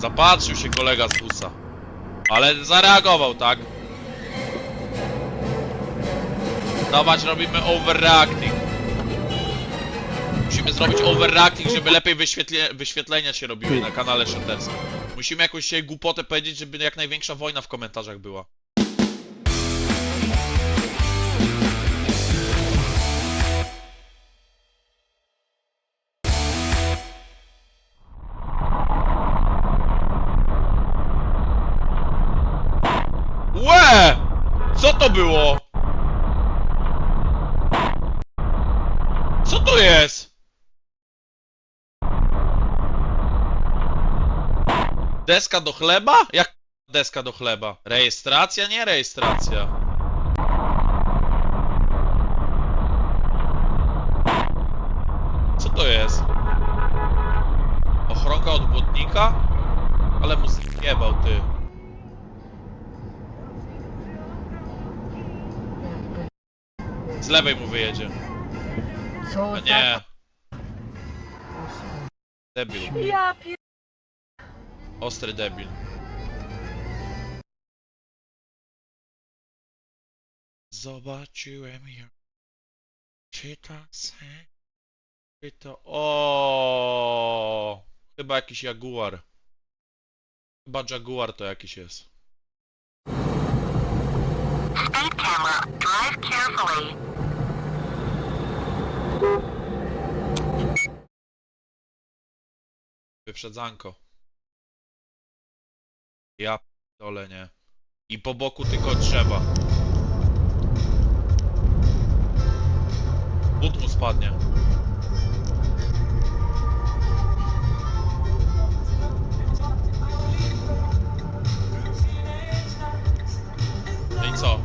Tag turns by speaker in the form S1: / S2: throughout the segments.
S1: Zapatrzył się kolega z busa. Ale zareagował, tak? Dawać, robimy overreacting. Musimy zrobić overreacting, żeby lepiej wyświetle wyświetlenia się robiły na kanale Shatterskim. Musimy jakąś głupotę powiedzieć, żeby jak największa wojna w komentarzach była. To było? Co to jest? Deska do chleba? Jak deska do chleba? Rejestracja? Nie rejestracja. Co to jest? Ochronka od błotnika? Ale mu zjebał ty. Z lewej mu wyjedzie.
S2: Co
S1: A nie. Debil.
S2: Ja pier...
S1: Ostry debil. Zobaczyłem ją. Czy to se? Czy to... O, Chyba jakiś jaguar. Chyba jaguar to jakiś jest.
S3: Speed camera. Drive carefully.
S1: Wyprzedzanko. Ja dole nie. I po boku tylko drzewa. But mu spadnie. No i co?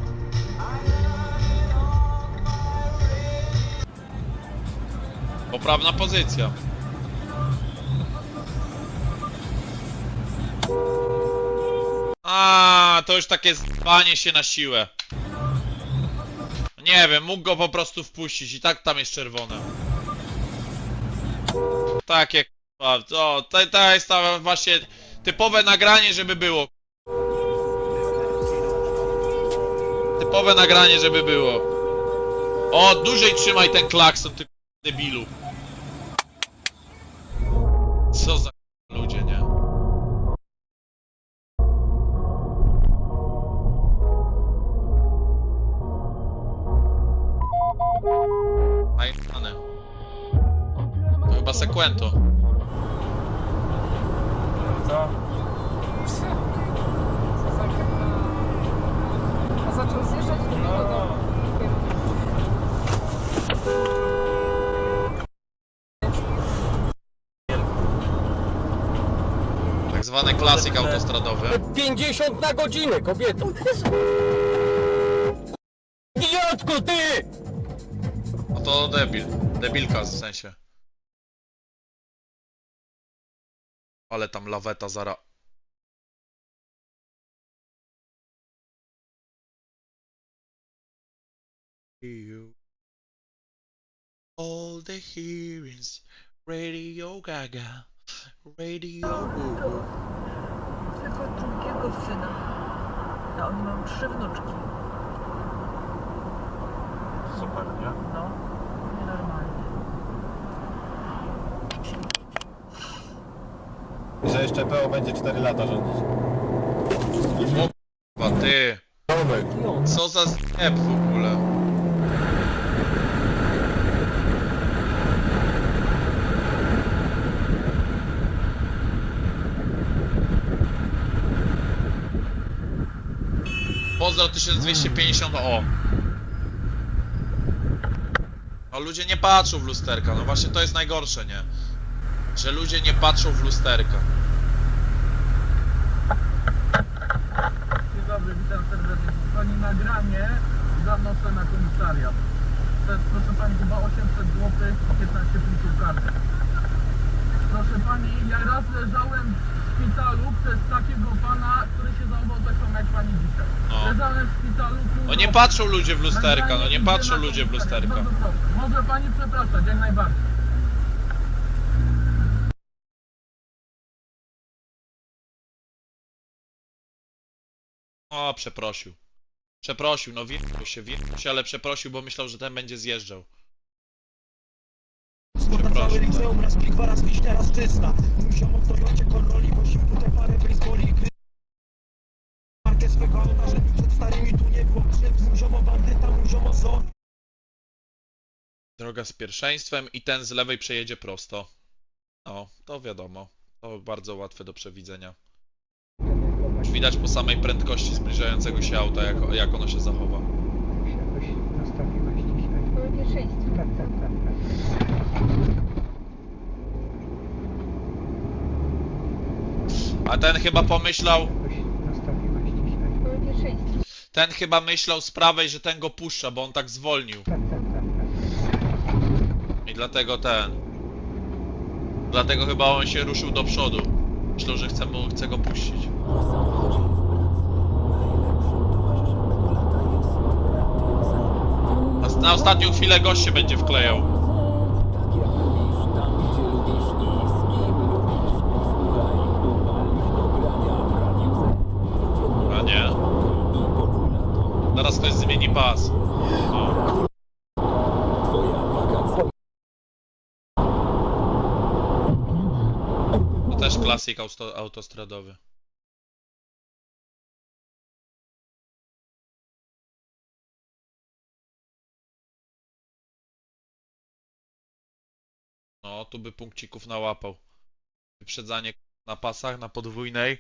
S1: Poprawna pozycja. A, to już takie zbanie się na siłę. Nie wiem, mógł go po prostu wpuścić i tak tam jest czerwone. Takie k***a, to, to, jest właśnie typowe nagranie, żeby było. Typowe nagranie, żeby było. O, dłużej trzymaj ten klakson, ty debilu. Co za ludzie, nie? Najebane. To chyba Sequento.
S4: Co?
S2: A zaczął zjeżdżać do niego do...
S1: Tak zwany klasyk autostradowy.
S4: 50 na godzinę, kobieto! Idiotku, ty!
S1: No to debil. Debilka w sensie. Ale tam laweta zara. All the hearings. Radio Gaga. Radio.
S2: Tylko drugiego syna. A oni mają trzy wnuczki.
S4: Super, nie?
S2: No, nienormalnie.
S5: I że jeszcze PO będzie 4 lata rządzić.
S1: Chyba ty.
S5: Tomek.
S1: Co za zjeb w ogóle? Pozdro 1250 o. No ludzie nie patrzą w lusterka, no właśnie to jest najgorsze, nie? Że ludzie nie patrzą w lusterka.
S6: Dzień dobry, witam serdecznie. Pani nagranie zanoszę na komisariat. To jest, proszę Pani, chyba 800 zł, 15 punktów karty. Proszę Pani, ja raz leżałem szpitalu przez takiego pana, który się zauwał taką jak pani dzisiaj.
S1: No.
S6: Leżałem w szpitalu...
S1: No nie patrzą ludzie w lusterka, no nie patrzą ludzie w lusterka.
S6: Proszę. Może pani przepraszać, jak najbardziej.
S1: O, przeprosił. Przeprosił, no wierzył się, wierzył się, ale przeprosił, bo myślał, że ten będzie zjeżdżał.
S7: Liceum raz pigwa, raz wiśnia, raz czysta Musiał Toyocie Corolli, tutaj parę baseboli gry Markę swego auta, żeby przed starymi tu nie było krzywd Muziomo bandyta, muziomo zon
S1: Droga z pierwszeństwem i ten z lewej przejedzie prosto. No, to wiadomo. To bardzo łatwe do przewidzenia. Już widać po samej prędkości zbliżającego się auta, jak, jak ono się zachowa.
S8: Jakoś nastawiłeś dzisiaj.
S2: Były pierwszeństwo.
S8: Tak, tak, tak.
S1: A ten chyba pomyślał, ten chyba myślał z prawej, że ten go puszcza, bo on tak zwolnił.
S8: Tak, tak, tak.
S1: I dlatego ten. Dlatego chyba on się ruszył do przodu. Myślał, że chce, mu, chce go puścić. Na, na ostatnią chwilę gość się będzie wklejał. A nie. Zaraz ktoś zmieni pas. O. To też klasyk austo, autostradowy. No, tu by punkcików nałapał. Wyprzedzanie na pasach, na podwójnej.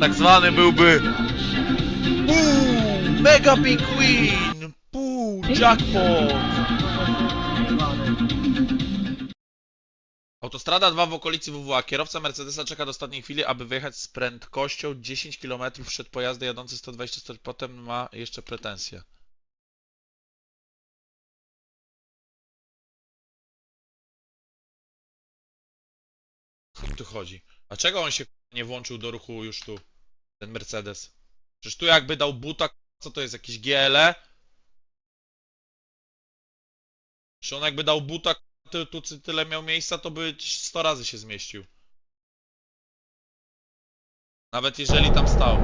S1: Tak zwany byłby... Puu, Mega Big Win! Puu, jackpot! Autostrada 2 w okolicy WWA. Kierowca Mercedesa czeka do ostatniej chwili, aby wyjechać z prędkością 10 km przed pojazdem jadący 120 stopni. Potem ma jeszcze pretensje. Tu chodzi. Dlaczego on się nie włączył do ruchu już tu? Ten Mercedes. Przecież tu jakby dał buta, co to jest, jakieś GLE? Czy on jakby dał buta, tu cy- tyle miał miejsca, to by 100 razy się zmieścił. Nawet jeżeli tam stał.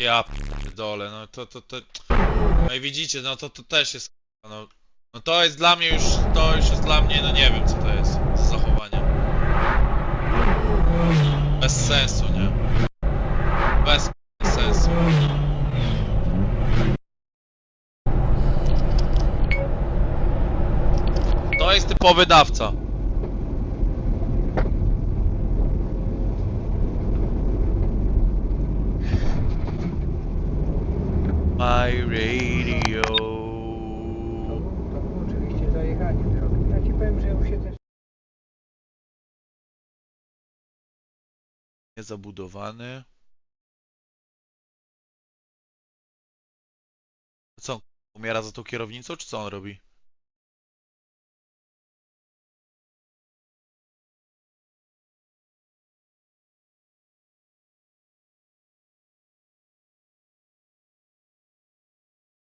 S1: Ja dole, no to, to, to... No i widzicie, no to, to też jest... No, no to jest dla mnie już, to już jest dla mnie, no nie wiem co to jest za zachowanie. Bez sensu, nie? Bez sensu. To jest typowy dawca. My radio.
S8: To było, to było oczywiście zajechanie drogi. Ja ci powiem, że już się też
S1: Niezabudowany. Co on umiera za tą kierownicą, czy co on robi?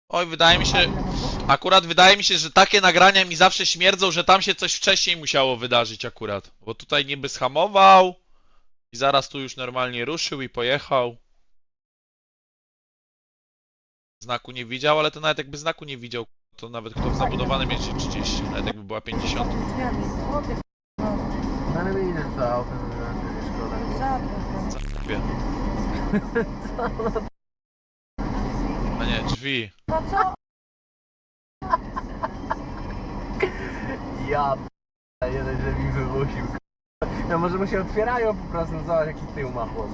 S1: Oj, wydaje mi się, akurat wydaje mi się, że takie nagrania mi zawsze śmierdzą, że tam się coś wcześniej musiało wydarzyć akurat. Bo tutaj niby schamował i zaraz tu już normalnie ruszył i pojechał. Znaku nie widział, ale to nawet jakby znaku nie widział, to nawet kto w zabudowanym jeździ 30, nawet jakby była 50.
S6: Ale widzisz co, autem szkoda.
S1: Wie. A nie, drzwi.
S2: No co?
S6: Ja p- jeden, że mi wymusił. No może mu się otwierają po prostu, zobacz jaki tył ma chłop.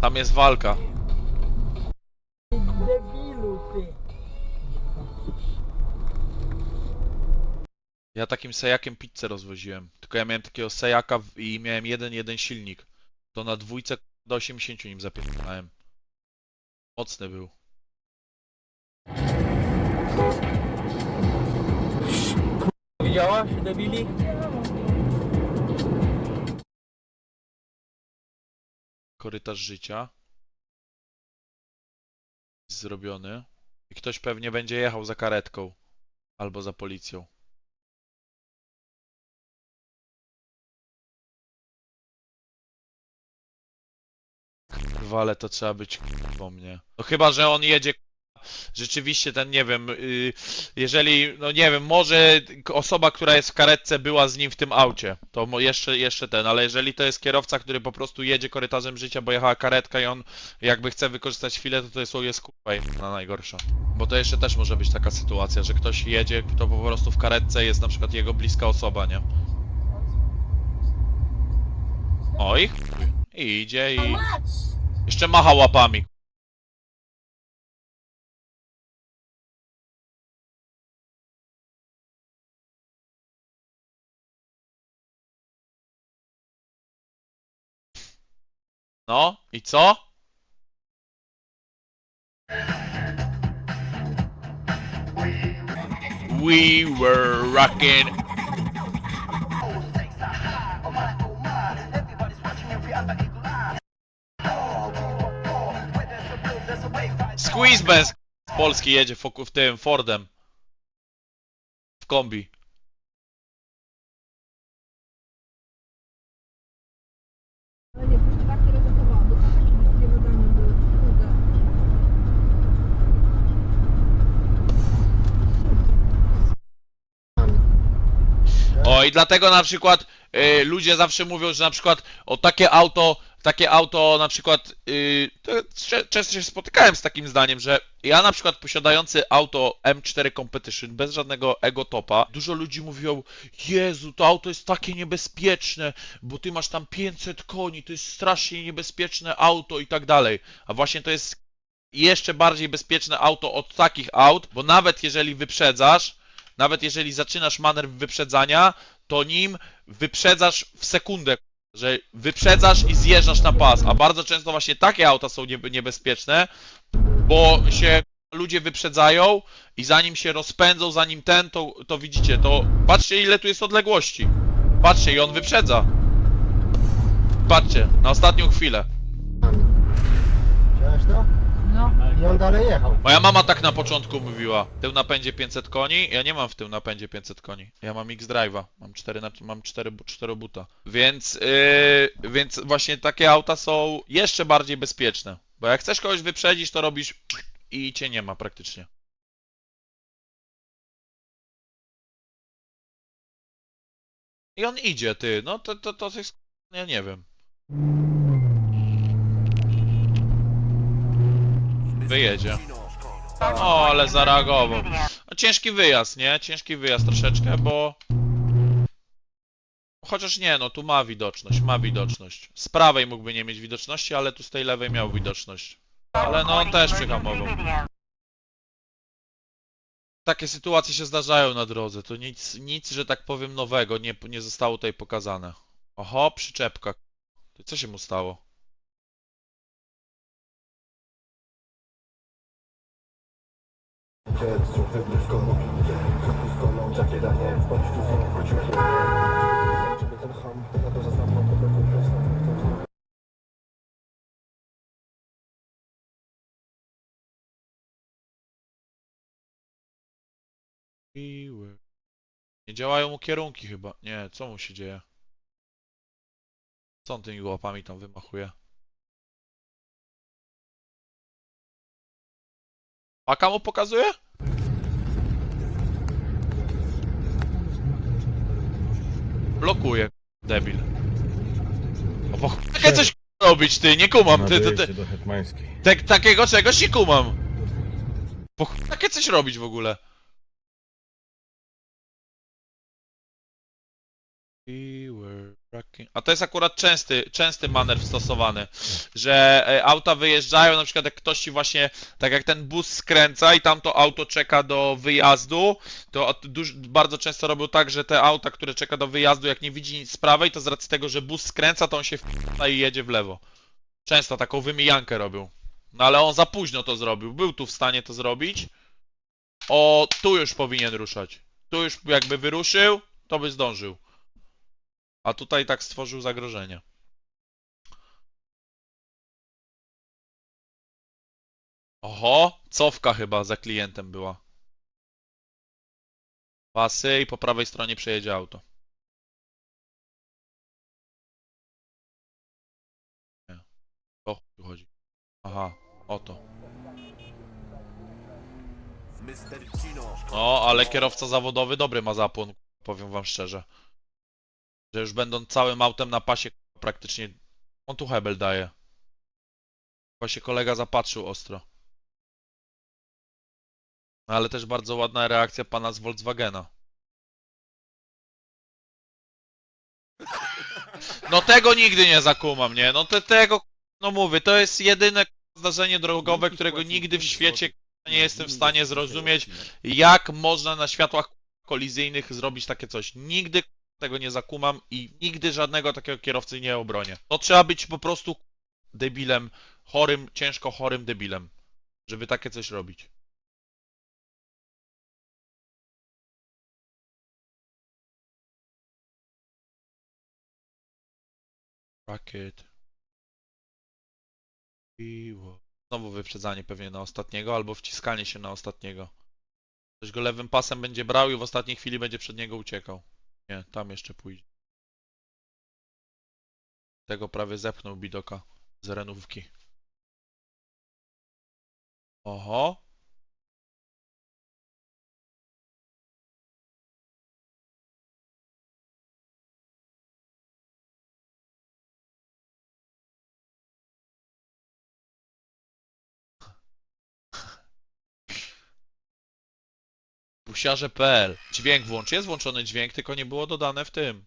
S1: Tam jest walka.
S8: Debilu, ty.
S1: Ja takim sejakiem pizzę rozwoziłem. Tylko ja miałem takiego sejaka w- i miałem jeden, jeden silnik. To na dwójce do 80 nim zapierdalałem. Mocny był.
S4: Widziałaś, debili?
S1: Korytarz życia. Zrobiony. ktoś pewnie będzie jechał za karetką. Albo za policją. Ale to trzeba być kurwą mnie. No chyba, że on jedzie rzeczywiście ten, nie wiem, y, jeżeli, no nie wiem, może osoba, która jest w karetce była z nim w tym aucie, to jeszcze, jeszcze ten, ale jeżeli to jest kierowca, który po prostu jedzie korytarzem życia, bo jechała karetka i on jakby chce wykorzystać chwilę, to to jest, jest kurwa na najgorsza. Bo to jeszcze też może być taka sytuacja, że ktoś jedzie, kto po prostu w karetce jest na przykład jego bliska osoba, nie? Oj, i idzie i jeszcze macha łapami. No, i co? We were rocking. Squeeze Benz z Polski jedzie foku- w tym Fordem. W kombi. I dlatego na przykład y, ludzie zawsze mówią, że na przykład o takie auto, takie auto na przykład y, często się spotykałem z takim zdaniem, że ja na przykład posiadający auto M4 Competition bez żadnego ego topa, dużo ludzi mówią, Jezu, to auto jest takie niebezpieczne, bo ty masz tam 500 koni, to jest strasznie niebezpieczne auto i tak dalej. A właśnie to jest jeszcze bardziej bezpieczne auto od takich aut, bo nawet jeżeli wyprzedzasz, nawet jeżeli zaczynasz manewr wyprzedzania, to nim wyprzedzasz w sekundę, że wyprzedzasz i zjeżdżasz na pas, a bardzo często właśnie takie auta są niebe- niebezpieczne, bo się ludzie wyprzedzają i zanim się rozpędzą, zanim ten, to, to widzicie, to patrzcie ile tu jest odległości. Patrzcie i on wyprzedza. Patrzcie, na ostatnią chwilę.
S8: Widziałeś to?
S2: No.
S8: I on dalej jechał.
S1: Moja mama tak na początku mówiła. Tył napędzie 500 koni. Ja nie mam w tył napędzie 500 koni. Ja mam X-Drive'a. Mam 4, na, mam 4, 4 buta. Więc, yy, więc właśnie takie auta są jeszcze bardziej bezpieczne. Bo jak chcesz kogoś wyprzedzić, to robisz i cię nie ma praktycznie. I on idzie, ty. No to, to, to jest... Ja nie wiem. Wyjedzie. O, ale zareagował. No, ciężki wyjazd, nie? Ciężki wyjazd troszeczkę, bo... Chociaż nie, no tu ma widoczność, ma widoczność. Z prawej mógłby nie mieć widoczności, ale tu z tej lewej miał widoczność. Ale no on też przyhamował. Takie sytuacje się zdarzają na drodze, to nic, nic, że tak powiem, nowego nie, nie zostało tutaj pokazane. Oho, przyczepka. Co się mu stało? Nie działają mu kierunki chyba. Nie, co mu się dzieje? Co on tymi łapami tam wymachuje? Paka mu pokazuje? Blokuje, debil. O, po chuj takie coś robić, ty, nie kumam, ty, ty, ty.
S5: do Hetmańskiej.
S1: Tak, takiego czegoś nie kumam. Po chuj takie coś robić w ogóle. We were rocking- A to jest akurat częsty, częsty manewr stosowany, że e, auta wyjeżdżają, na przykład jak ktoś ci właśnie, tak jak ten bus skręca i tam to auto czeka do wyjazdu, to duż, bardzo często robią tak, że te auta, które czeka do wyjazdu, jak nie widzi nic z prawej, to z racji tego, że bus skręca, to on się wpina i jedzie w lewo. Często taką wymijankę robią. No ale on za późno to zrobił. Był tu w stanie to zrobić. O, tu już powinien ruszać. Tu już jakby wyruszył, to by zdążył. A tutaj tak stworzył zagrożenie. Oho, cofka chyba za klientem była. Pasy i po prawej stronie przejedzie auto. Nie. O tu chodzi. Aha, oto. No, ale kierowca zawodowy dobry ma zapłon, powiem wam szczerze. Że już będąc całym autem na pasie praktycznie... On tu hebel daje. Chyba się kolega zapatrzył ostro. No, ale też bardzo ładna reakcja pana z Volkswagena. No tego nigdy nie zakumam, nie? No te, tego, no mówię, to jest jedyne zdarzenie drogowe, którego nigdy w świecie nie jestem w stanie zrozumieć, jak można na światłach kolizyjnych zrobić takie coś. Nigdy tego nie zakumam i nigdy żadnego takiego kierowcy nie obronię. To trzeba być po prostu debilem, chorym, ciężko chorym debilem, żeby takie coś robić. Racket. Piło. Znowu wyprzedzanie pewnie na ostatniego, albo wciskanie się na ostatniego. Ktoś go lewym pasem będzie brał i w ostatniej chwili będzie przed niego uciekał. Nie, tam jeszcze pójdzie. Tego prawie zepchnął Bidoka z renówki. Oho. Busiarze.pl Dźwięk włącz. Jest włączony dźwięk, tylko nie było dodane w tym.